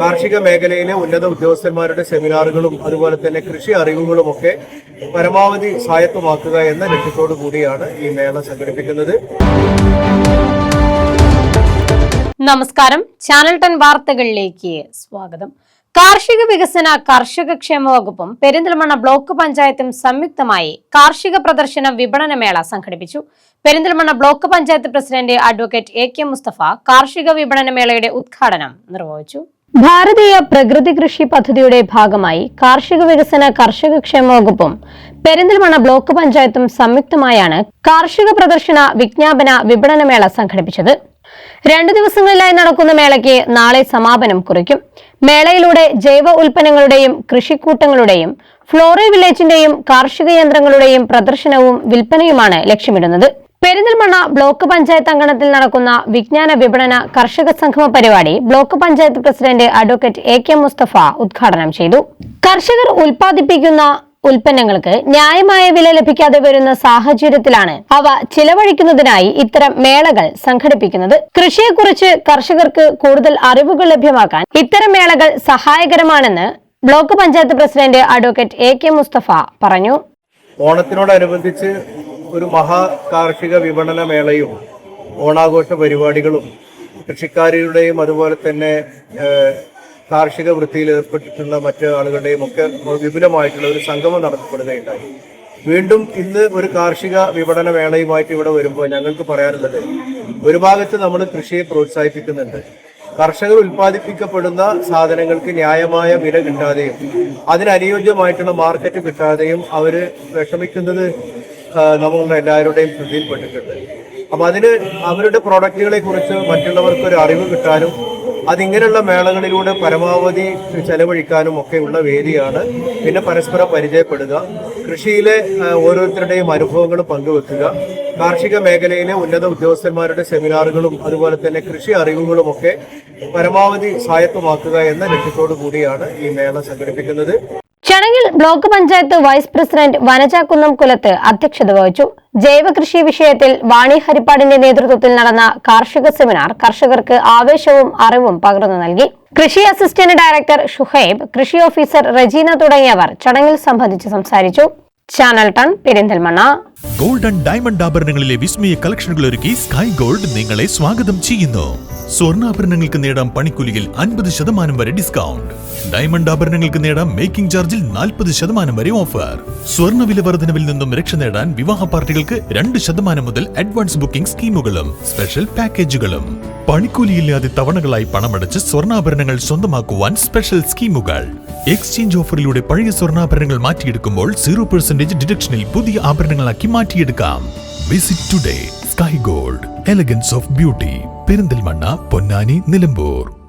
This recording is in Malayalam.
കാർഷിക മേഖലയിലെ ഉന്നത ഉദ്യോഗസ്ഥന്മാരുടെ സെമിനാറുകളും അതുപോലെ തന്നെ കൃഷി അറിവുകളും ഒക്കെ പരമാവധി സ്വായത്തമാക്കുക എന്ന ലക്ഷ്യത്തോടു കൂടിയാണ് ഈ മേള സംഘടിപ്പിക്കുന്നത്. നമസ്കാരം. ചാനൽ ടെൻ വാർത്തകളിലേക്ക് സ്വാഗതം. കാർഷിക വികസന കർഷക ക്ഷേമ വകുപ്പും പെരിന്തൽമണ്ണ ബ്ലോക്ക് പഞ്ചായത്തും സംയുക്തമായി കാർഷിക പ്രദർശന വിപണന മേള സംഘടിപ്പിച്ചു. Perinthalmanna block panchayat president advocate A K Mustafa കാർഷിക വിപണന മേളയുടെ ഉദ്ഘാടനം നിർവഹിച്ചു. ഭാരതീയ പ്രകൃതി കൃഷി പദ്ധതിയുടെ ഭാഗമായി കാർഷിക വികസന കർഷക ക്ഷേമ വകുപ്പും പെരിന്തൽമണ്ണ ബ്ലോക്ക് പഞ്ചായത്തും സംയുക്തമായാണ് കാർഷിക പ്രദർശന വിജ്ഞാപന വിപണന മേള സംഘടിപ്പിച്ചത്. രണ്ടു ദിവസങ്ങളിലായി നടക്കുന്ന മേളയ്ക്ക് നാളെ സമാപനം കുറിക്കും. മേളയിലൂടെ ജൈവ ഉൽപ്പന്നങ്ങളുടെയും കൃഷിക്കൂട്ടങ്ങളുടെയും ഫ്ലോറി വില്ലേജിന്റെയും കാർഷിക യന്ത്രങ്ങളുടെയും പ്രദർശനവും വിൽപ്പനയുമാണ് ലക്ഷ്യമിടുന്നത്. പെരിന്തൽമണ്ണ ബ്ലോക്ക് പഞ്ചായത്ത് അങ്കണത്തിൽ നടക്കുന്ന വിജ്ഞാന വിപണന കർഷക സംഗമ പരിപാടി block panchayat president advocate A K Mustafa ഉദ്ഘാടനം ചെയ്തു. കർഷകർ ഉൽപ്പാദിപ്പിക്കുന്ന ഉൽപ്പന്നങ്ങൾക്ക് ന്യായമായ വില ലഭിക്കാതെ വരുന്ന സാഹചര്യത്തിലാണ് അവ ചിലവഴിക്കുന്നതിനായി ഇത്തരം മേളകൾ സംഘടിപ്പിക്കുന്നത്. കൃഷിയെക്കുറിച്ച് കർഷകർക്ക് കൂടുതൽ അറിവുകൾ ലഭ്യമാക്കാൻ ഇത്തരം മേളകൾ സഹായകരമാണെന്ന് block panchayat president advocate A K Mustafa പറഞ്ഞു. ഓണത്തിനോടനുബന്ധിച്ച് ഒരു മഹാ കാർഷിക വിപണന മേളയും ഓണാഘോഷ പരിപാടികളും കൃഷിക്കാരുടെയും അതുപോലെ തന്നെ കാർഷിക വൃത്തിയിൽ ഏർപ്പെട്ടിട്ടുള്ള മറ്റ് ആളുകളുടെയും ഒക്കെ വിപുലമായിട്ടുള്ള ഒരു സംഗമം നടത്തപ്പെടുകയുണ്ടായി. വീണ്ടും ഇന്ന് ഒരു കാർഷിക വിപണന മേളയുമായിട്ട് ഇവിടെ വരുമ്പോൾ ഞങ്ങൾക്ക് പറയാനുള്ളത് ഒരു ഭാഗത്ത് നമ്മൾ കൃഷിയെ പ്രോത്സാഹിപ്പിക്കുന്നുണ്ട്. കർഷകർ ഉൽപ്പാദിപ്പിക്കപ്പെടുന്ന സാധനങ്ങൾക്ക് ന്യായമായ വില കിട്ടാതെയും അതിനനുയോജ്യമായിട്ടുള്ള മാർക്കറ്റ് കിട്ടാതെയും അവർ വിഷമിക്കുന്നത് ആ, നമ്മളുടെ എല്ലാവരുടെയും ശ്രദ്ധയിൽപ്പെട്ടിട്ടുണ്ട്. അപ്പം അതിന് അവരുടെ പ്രോഡക്റ്റുകളെ കുറിച്ച് മറ്റുള്ളവർക്ക് ഒരു അറിവ് കിട്ടാനും അതിങ്ങനെയുള്ള മേളകളിലൂടെ പരമാവധി ചെലവഴിക്കാനും ഒക്കെയുള്ള വേദിയാണ്. പിന്നെ പരസ്പരം പരിചയപ്പെടുക കൃഷിയിലെ ഓരോരുത്തരുടെയും അനുഭവങ്ങൾ പങ്കുവെക്കുക കാർഷിക മേഖലയിലെ ഉന്നത ഉദ്യോഗസ്ഥന്മാരുടെ സെമിനാറുകളും അതുപോലെ തന്നെ കൃഷി അറിവുകളും ഒക്കെ പരമാവധി സ്വായത്തമാക്കുക എന്ന ലക്ഷ്യത്തോടു കൂടിയാണ് ഈ മേള സംഘടിപ്പിക്കുന്നത്. Block panchayat vice president Vanaja Kunnamkulath അധ്യക്ഷത വഹിച്ചു. ജൈവകൃഷി വിഷയത്തിൽ വാണി ഹരിപ്പാടിന്റെ നേതൃത്വത്തിൽ നടന്ന കാർഷിക സെമിനാർ കർഷകർക്ക് ആവേശവും അറിവും പകർന്നു നൽകി. കൃഷി അസിസ്റ്റന്റ് ഡയറക്ടർ ഷുഹൈബ് കൃഷി ഓഫീസർ റജീന തുടങ്ങിയവർ ചടങ്ങിൽ സംബന്ധിച്ച് സംസാരിച്ചു. Channel ton Perinthalmanna. Golden diamond ആഭരണങ്ങളിലെ വിസ്മയ കളക്ഷനുകൾ ഒരുക്കി സ്കൈ ഗോൾഡ് നിങ്ങളെ സ്വാഗതം ചെയ്യുന്നു. സ്വർണാഭരണങ്ങൾക്ക് നേടാം പണിക്കൂലിയിൽ അൻപത് ശതമാനം വരെ ഡിസ്കൗണ്ട് ഡയമണ്ട് ആഭരണങ്ങൾക്ക് നേടാം മേക്കിംഗ് ചാർജിൽ നാൽപ്പത് ശതമാനം വരെ ഓഫർ സ്വർണ വില വർധനവിൽ നിന്നും രക്ഷ നേടാൻ വിവാഹ പാർട്ടികൾക്ക് രണ്ട് ശതമാനം മുതൽ അഡ്വാൻസ് ബുക്കിംഗ് സ്കീമുകളും സ്പെഷ്യൽ പാക്കേജുകളും പണിക്കൂലിയില്ലാതെ തവണകളായി പണമടച്ച് സ്വർണാഭരണങ്ങൾ സ്വന്തമാക്കുവാൻ സ്പെഷ്യൽ സ്കീമുകൾ. എക്സ്ചേഞ്ച് ഓഫറിലൂടെ പഴയ സ്വർണാഭരണങ്ങൾ മാറ്റിയെടുക്കുമ്പോൾ സീറോ പെർസെന്റേജ് ഡിഡക്ഷനിൽ പുതിയ ആഭരണങ്ങളാക്കി മാറ്റിയെടുക്കാം. Visit today sky gold elegance of beauty Perinthalmanna Ponnani Nilambur.